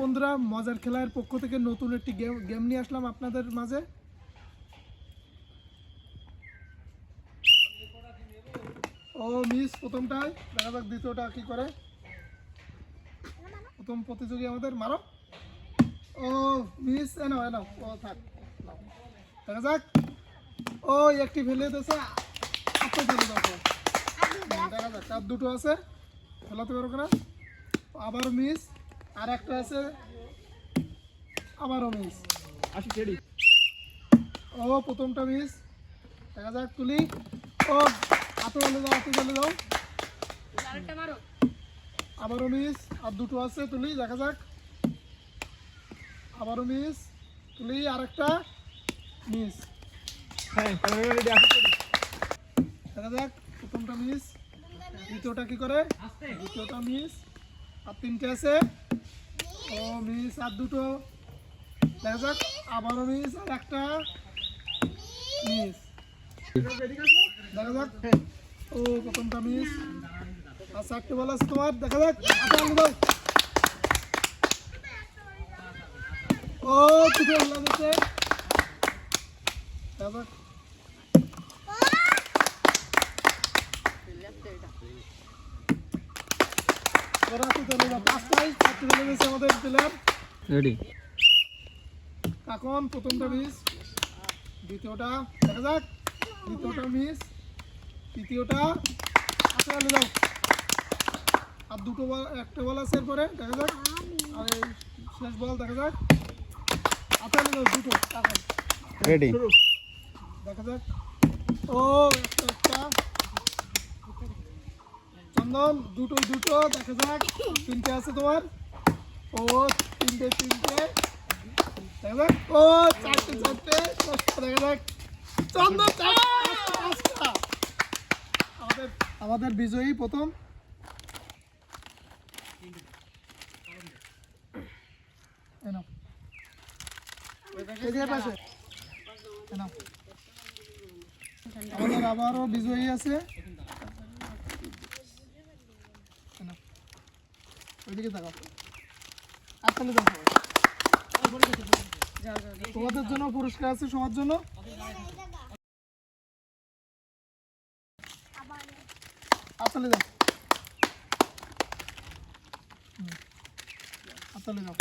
বন্ধুরা, মজার খেলার পক্ষ থেকে নতুন একটি গেম গেম নিয়ে আসলাম আপনাদের মাঝে। ও মিস, প্রথমটায়। দেখা যাক দ্বিতীয়টা কি করে। প্রথম প্রতিযোগী আমাদের, মারো। ও মিস এনো এনো ও থাক। দেখা যাক। ও, একটি ফেলে দিয়েছে। দেখা যাক আর দুটো আছে। ফেলাতে পারো না আবারও মিস। আর একটা আছে আবারও মিস আসি রেডি ও প্রথমটা মিস দেখা যাক তুলি। ও হাতে চলে যাও হাতে চলে যাও আবারও মিস আর দুটো আছে তুলি দেখা যাক। আবারও মিস তুলি মিস হ্যাঁ রেডি আসি রেডি দেখা যাক প্রথমটা মিস দ্বিতীয়টা কি করে? দ্বিতীয়টা মিস আর তিনটে আছে। ও মিস আর দুটো। দেখা যাক, আবারও মিস আর একটা মিস দেখা যাক। ও, প্রথমটা মিস আর চারটে বল তোমার। দেখা যাক। আচ্ছা ও দিচ্ছে দেখা যাক ওরা তো চলে যাও পাঁচটাই চারটে চলে গেছে আমাদের প্লেয়ার রেডি এখন প্রথমটা মিস দ্বিতীয়টা দেখা যাক দ্বিতীয়টা মিস তৃতীয়টা আচ্ছা যাও। আর দুটো বল একটা বল আছে এরপরে দেখা যাক। আর এই শেষ বল দেখা যাক। আচ্ছা যাও দুটো। রেডি দেখা যাক। ও একটা একটা। চন্দন দুটো দুটো, দেখা যাক। তিনটে আছে তোমার। ও, তিনটে তিনটে। ও, চারটে চারটে। দেখা যাক। চন্দন আমাদের আমাদের বিজয়ী প্রথম। আমাদের আবারও বিজয়ী আছে এই নাও। তোমাদের জন্য পুরস্কার আছে সবার জন্য? আসলে যাও আসলে যাও